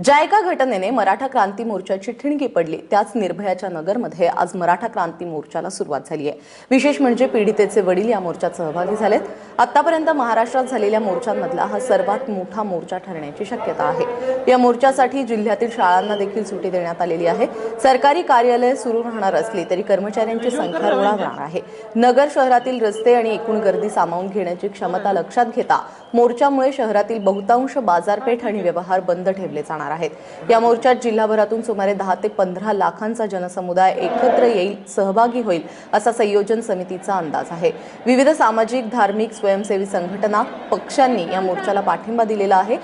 ज्या घटनेने मराठा क्रांती मोर्चाची ठिणगी पडली. त्याच निर्भयाच्या नगरमध्ये आज मराठा क्रांती मोर्चाला सुरुवात झाली आहे विशेष म्हणजे पीडितेचे वडील या मोर्चात सहभागी झालेत. आतापर्यंत महाराष्ट्रात झालेल्या मोर्चांमधला हा सर्वात मोठा मोर्चा ठरण्याची शक्यता आहे. या मोर्चासाठी जिल्ह्यातील शाळांना देखील सुट्टी देण्यात आलेली आहे. सरकारी कार्यालय सुरू राहणार असली तरी कर्मचाऱ्यांची संख्या रुळावणार आहे. नगर शहरातील रस्ते आणि एकूण गर्दी सामावून घेण्याची क्षमता लक्षात घेता मोर्चामुळे शहरातील बहुतांश बाजारपेठ आणि व्यवहार बंद ठेवले जाणार आहेत. या मोर्चात जिल्हाभरातून सुमारे दहा ते पंधरा लाखांचा जनसमुदाय एकत्र येईल सहभागी होईल असा संयोजन समितीचा अंदाज आहे. विविध सामाजिक धार्मिक स्वयंसेवी संघटना पक्षांनी या मोर्चाला पाठिंबा दिलेला आहे.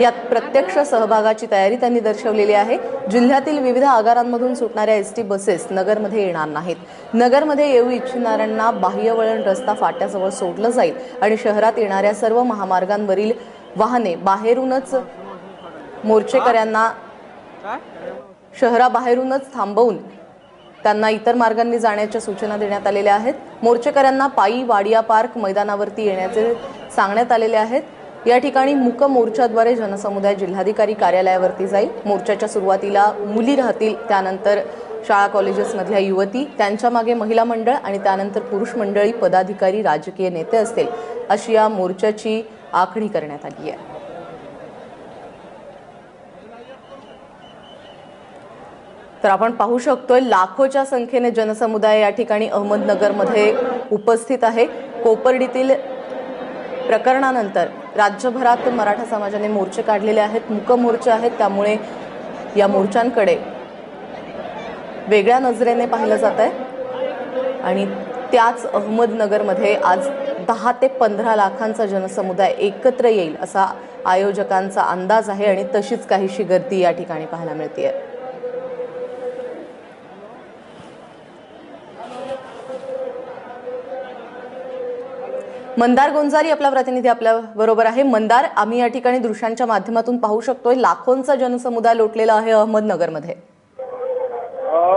यात प्रत्यक्ष सहभागाची तयारी त्यांनी दर्शवलेली आहे. जिल्ह्यातील विविध आगारांमधून सुटणाऱ्या एस टी बसेस नगरमध्ये येणार नाहीत. नगरमध्ये येऊ इच्छिणाऱ्यांना बाह्यवळण रस्ता फाट्याजवळ सोडलं जाईल आणि शहरात येणाऱ्या सर्व महामार्गांवरील वाहने बाहेरूनच मोर्चेकऱ्यांना शहराबाहेरूनच थांबवून त्यांना इतर मार्गांनी जाण्याच्या सूचना देण्यात आलेल्या आहेत. मोर्चेकऱ्यांना पायी वाडिया पार्क मैदानावरती येण्याचे सांगण्यात आलेले आहेत. या ठिकाणी मुक मोर्चाद्वारे जनसमुदाय जिल्हाधिकारी कार्यालयावरती जाईल. मोर्चाच्या सुरुवातीला मुली राहतील त्यानंतर शाळा कॉलेजेसमधल्या युवती त्यांच्या मागे महिला मंडळ आणि त्यानंतर पुरुष मंडळी पदाधिकारी राजकीय नेते असतील अशी या मोर्चाची आखणी करण्यात आली आहे. तर आपण पाहू शकतोय लाखोच्या संख्येने जनसमुदाय या ठिकाणी अहमदनगरमध्ये उपस्थित आहे. कोपर्डीतील प्रकरणानंतर राज्यभरात मराठा समाजाने मोर्चे काढलेले आहेत मुक मोर्चे आहेत. त्यामुळे या मोर्चांकडे वेगळ्या नजरेने पाहिलं जात आहे आणि त्याच अहमदनगरमध्ये आज दहा ते पंधरा लाखांचा जनसमुदाय एकत्र येईल असा आयोजकांचा अंदाज आहे आणि तशीच काहीशी गर्दी या ठिकाणी पाहायला मिळते आहे मंदार गोंजारी आपला प्रतिनिधी आपल्या बरोबर आहे. मंदार आम्ही या ठिकाणी दृश्यांच्या माध्यमातून पाहू शकतोय. लाखोंचा जनसमुदाय लोटलेला आहे अहमदनगरमध्ये.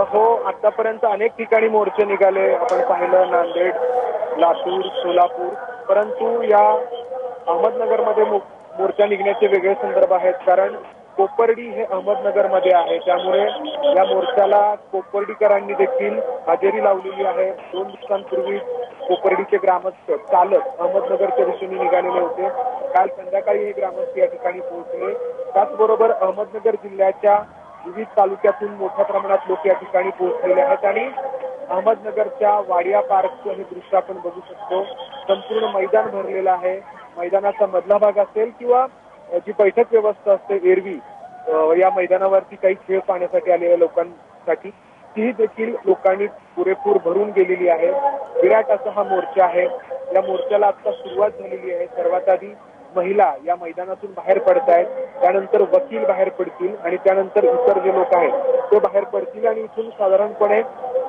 हो आतापर्यंत अनेक ठिकाणी मोर्चे निघाले. आपण पाहिलं नांदेड लातूर सोलापूर. परंतु या अहमदनगरमध्ये मोर्चा निघण्याचे वेगळे संदर्भ आहेत. कारण कोपर्डी हे अहमदनगरमध्ये आहे. त्यामुळे या मोर्चाला कोपर्डीकरांनी देखील हजेरी लावलेली आहे. दोन दिवसांपूर्वी कोपर्डीचे ग्रामस्थ चालक अहमदनगरच्या दिशेने निघालेले होते. काल संध्याकाळी हे ग्रामस्थ या ठिकाणी पोहोचले. त्याचबरोबर अहमदनगर जिल्ह्याच्या विविध तालुक्यातून मोठ्या प्रमाणात लोक या ठिकाणी पोहोचलेले आहेत आणि अहमदनगरच्या वाडिया पार्कचं हे दृश्य आपण बघू शकतो. संपूर्ण मैदान भरलेलं आहे. मैदानाचा मधला भाग असेल किंवा जी बैठक व्यवस्था असते एरवी या मैदानावरती काही खेळ पाहण्यासाठी आलेल्या लोकांसाठी ती देखील लोकांनी पुरेपूर भरून गेलेली आहे. विराट असा हा मोर्चा आहे. या मोर्चाला आता सुरुवात झालेली आहे. सर्वात आधी महिला या मैदानातून बाहेर पडत आहेत. त्यानंतर वकील बाहेर पडतील आणि त्यानंतर इतर जे लोक आहेत ते बाहेर पडतील. आणि इथून साधारणपणे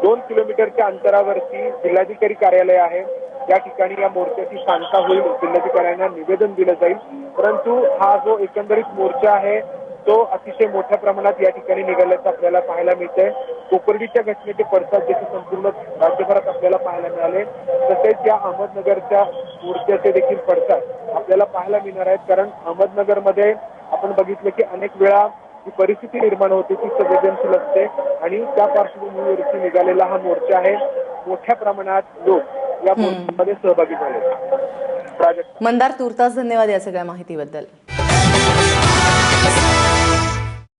दोन किलोमीटरच्या अंतरावरती जिल्हाधिकारी कार्यालय आहे. या ठिकाणी या मोर्चाची शांता होईल जिल्हाधिकाऱ्यांना निवेदन दिलं जाईल. परंतु हा जो एकंदरीत मोर्चा आहे तो अतिशय मोठ्या प्रमाणात या ठिकाणी निघाल्याचं आपल्याला पाहायला मिळतंय. कोपर्डीच्या घटनेचे पडसाद देखील संपूर्ण राज्यभरात आपल्याला पाहायला मिळाले. तसेच या अहमदनगरच्या मोर्चाचे देखील पडसाद आपल्याला पाहायला मिळणार आहेत. कारण अहमदनगरमध्ये आपण बघितलं की अनेक वेळा जी परिस्थिती निर्माण होते ती संवेदनशील असते. आणि त्या पार्श्वभूमीवरती निघालेला हा मोर्चा आहे. मोठ्या प्रमाणात लोक या मोर्चामध्ये सहभागी झाले. मंदार तुर्तास धन्यवाद या सगळ्या माहितीबद्दल.